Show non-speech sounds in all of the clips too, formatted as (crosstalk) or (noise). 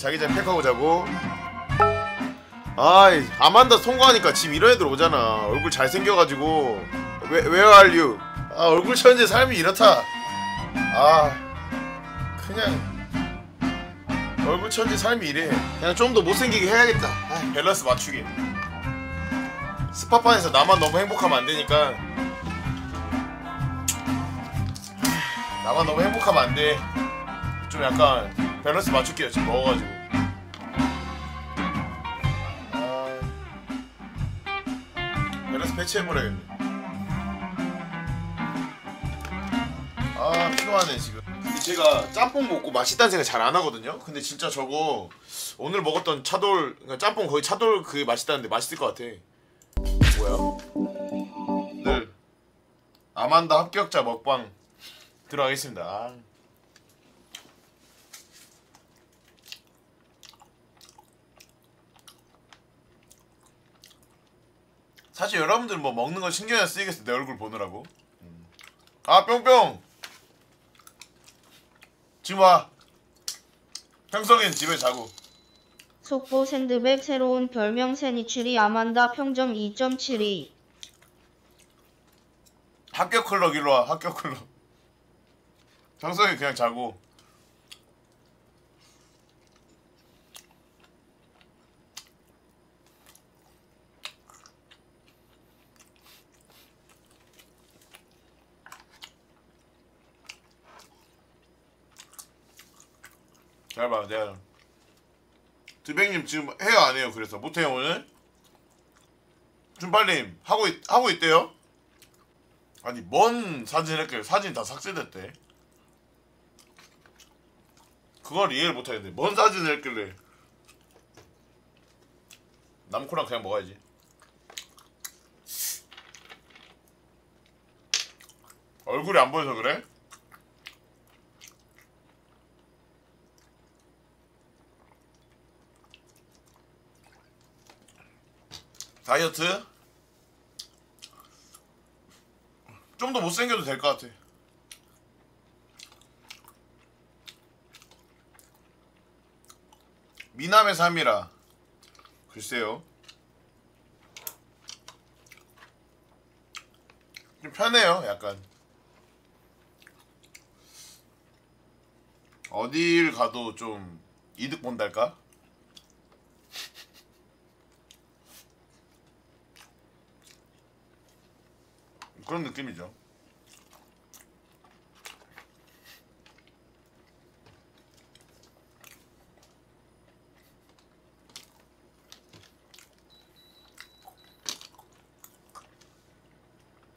자기장 팩하고 자고. 아이 아만다 통과하니까 지금 이런 애들 오잖아. 얼굴 잘생겨가지고. 왜, where 아 얼굴 천재 삶이 이렇다. 아 그냥 얼굴 천재 삶이 이래. 그냥 좀 더 못생기게 해야겠다. 아, 밸런스 맞추기. 스파판에서 나만 너무 행복하면 안 되니까. 나만 너무 행복하면 안돼. 좀 약간 밸런스 맞출게요 지금 먹어가지고 배치해버려야겠네. 아 필요하네 지금. 제가 짬뽕 먹고 맛있다는 생각 잘 안 하거든요? 근데 진짜 저거 오늘 먹었던 차돌 그러니까 짬뽕 거의 차돌 그게 맛있다는데 맛있을 것 같아. 뭐야? 늘 아만다 합격자 먹방 들어가겠습니다 사실 여러분들 뭐 먹는 거 신경 안 쓰이겠어 내 얼굴 보느라고? 음. 아 뿅뿅! 지금 와. 평성이는 집에 자고. 속보 샌드백 새로운 별명 세니츄리 아만다 평점 2.72 합격 클럭 일로 와 합격 클럭 평성이 그냥 자고 잘 봐, 내가 드백님 지금 해요 안 해요? 그래서 못 해요 오늘? 준빨님 하고 있, 하고 있대요? 아니 뭔 사진 했길래 사진 다 삭제됐대 그걸 이해를 못 하겠네 뭔 사진을 했길래 남코랑 그냥 먹어야지 얼굴이 안 보여서 그래? 다이어트? 좀 더 못생겨도 될 것 같아 미남의 삶이라 글쎄요 좀 편해요 약간 어딜 가도 좀 이득 본달까? 그런 느낌이죠.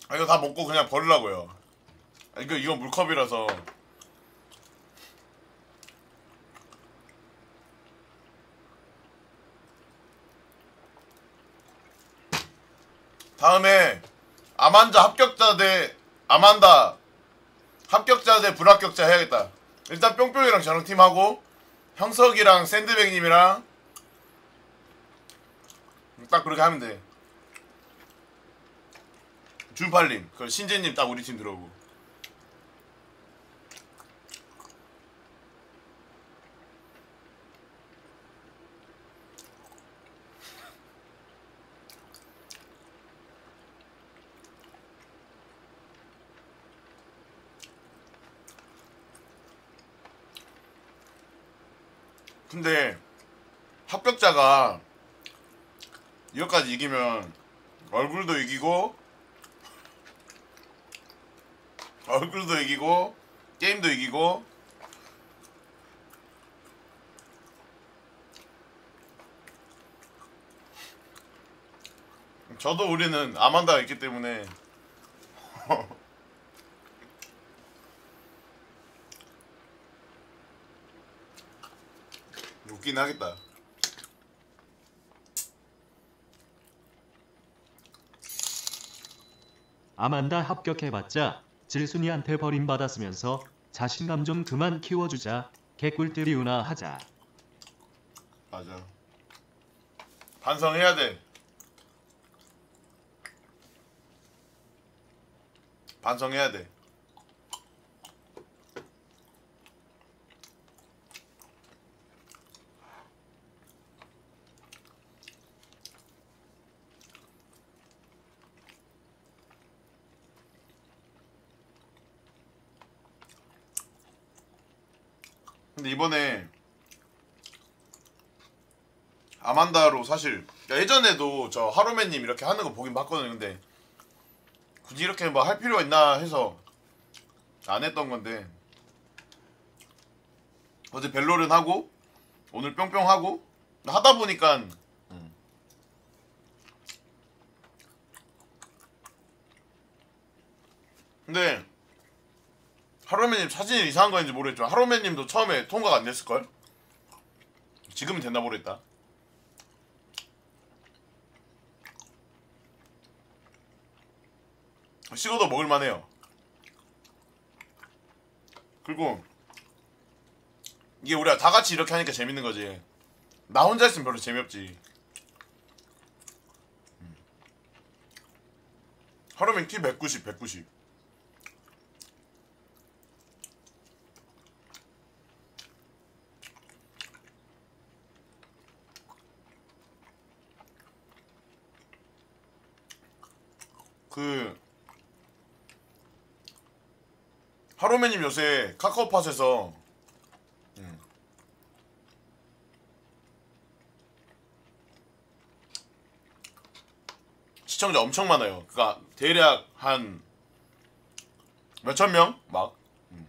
아 이거 다 먹고 그냥 버리려고요. 아, 이거 이거 물컵이라서 다음에 아만자 합격자 대 아만다 합격자 대 불합격자 해야겠다. 일단 뿅뿅이랑 저랑 팀하고 형석이랑 샌드백님이랑 딱 그렇게 하면 돼. 준팔님, 그 신재님 딱 우리 팀 들어오고. 근데 합격자가 이것까지 이기면 얼굴도 이기고 얼굴도 이기고 게임도 이기고 저도 우리는 아만다가 있기 때문에 (laughs) 웃긴 하겠다. 아만다 합격해봤자 질순이한테 버림받았으면서 자신감 좀 그만 키워주자 개꿀들이우나 하자 맞아. 반성해야 돼. 반성해야 돼. 이번에 아만다로 사실 예전에도 저 하루매님 이렇게 하는 거 보긴 봤거든요. 근데 굳이 이렇게 뭐 할 필요가 있나 해서 안 했던 건데 어제 벨로른 하고 오늘 뿅뿅 하고 하다 보니까 음. 근데 하루매님 사진이 이상한 거인지 모르겠지만 하루매님도 처음에 통과가 안 됐을걸? 지금은 됐나 모르겠다. 식어도 먹을만해요. 그리고 이게 우리가 다 같이 이렇게 하니까 재밌는 거지. 나 혼자 있으면 별로 재미없지. 음. 하루면 키 190, 190 그 하루매님 요새 카카오팟에서 음, 시청자 엄청 많아요. 그니까 대략 한 몇천 명? 막 음.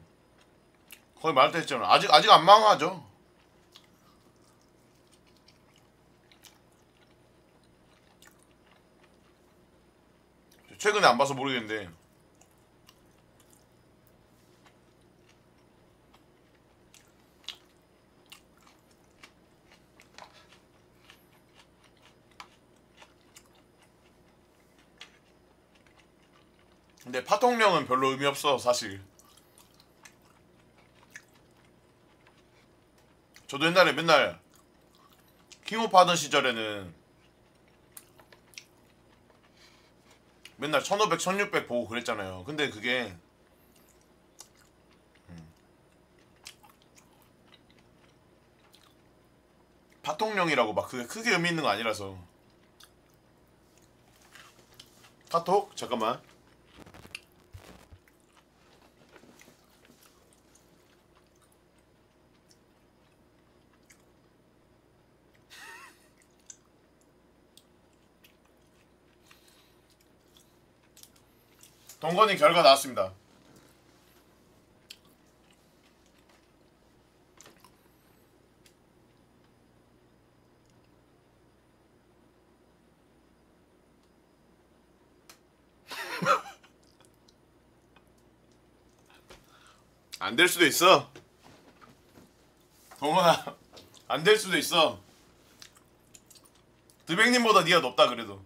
거의 말도 했잖아. 아직 아직 안 망하죠. 최근에 안 봐서 모르겠는데. 근데 파통령은 별로 의미 없어 사실. 저도 옛날에 맨날 킹오프 하던 시절에는 맨날 1500, 1600 보고 그랬잖아요 근데 그게 음. 파통령이라고 막 그게 크게 의미 있는 거 아니라서 카톡? 잠깐만 동건이 결과 나왔습니다. (laughs) 안 될 수도 있어. 동건아, 안 될 수도 있어. 드백님보다 네가 높다 그래도.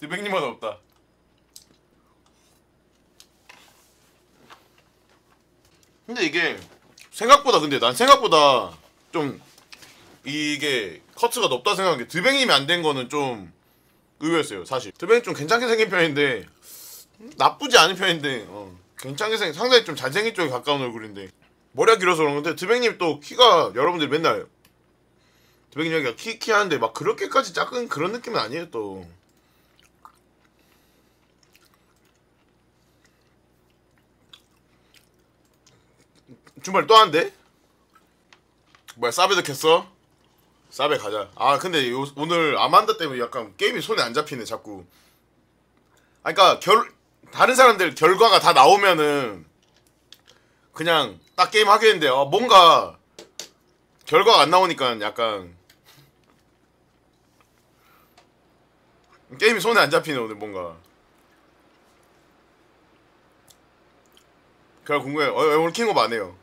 드백님보다 높다. 근데 이게 생각보다 근데 난 생각보다 좀 이게 커트가 높다 생각한 게 드백님이 안 된 거는 좀 의외였어요 사실. 드백이 좀 괜찮게 생긴 편인데 나쁘지 않은 편인데 어, 괜찮게 생긴 상당히 좀 잘생긴 쪽에 가까운 얼굴인데. 머리가 길어서 그런 건데 드백님 또 키가 여러분들이 맨날 드백님 여기가 키키 하는데 막 그렇게까지 작은 그런 느낌은 아니에요 또 주말 또 한대? 뭐야 사베도 켰어? 사베 가자. 아 근데 요, 오늘 아만다 때문에 약간 게임이 손에 안 잡히네 자꾸. 아 그니까 결 다른 사람들 결과가 다 나오면은 그냥 딱 게임 하겠는데 어, 뭔가 결과가 안 나오니까 약간. 게임이 손에 안 잡히네 오늘 뭔가. 그래 궁금해. 어, 오늘 킹업 안 해요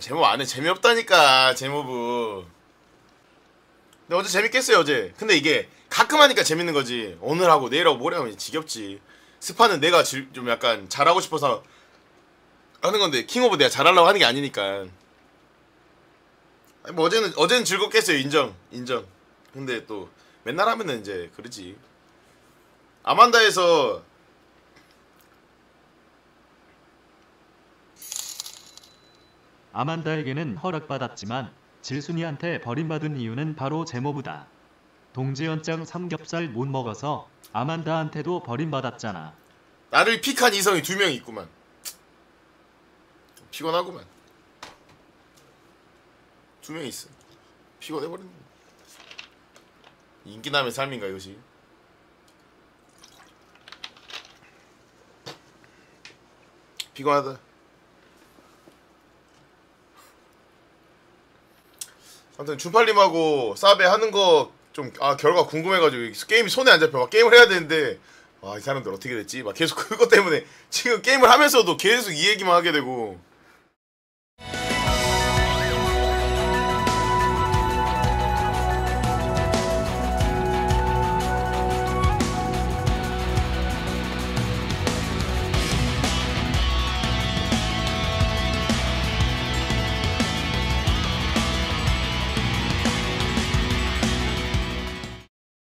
제목 안해. 재미없다니까 제목은 근데 어제 재밌겠어요 어제. 근데 이게 가끔 하니까 재밌는 거지. 오늘 하고 내일 하고 모레 하면 지겹지. 스파는 내가 질- 좀 약간 잘하고 싶어서 하는 건데 킹 오브 내가 잘하려고 하는 게 아니니까. 아니, 뭐 어제는 어제는 즐겁겠어요 인정. 인정. 근데 또 맨날 하면은 이제 그러지. 아만다에서 아만다에게는 허락받았지만 질순이한테 버림받은 이유는 바로 제모부다. 동지연장 삼겹살 못 먹어서 아만다한테도 버림받았잖아. 나를 픽한 이성이 두 명 있구만. 피곤하구만. 두 명 있어. 피곤해버렸네. 인기남의 삶인가 이것이? 피곤하다. 아무튼 준팔님하고 사베 하는 거 좀 아 결과 궁금해가지고 게임이 손에 안 잡혀. 막 게임을 해야 되는데 아이 사람들 어떻게 됐지? 막 계속 (laughs) 그것 때문에 지금 게임을 하면서도 계속 이 얘기만 하게 되고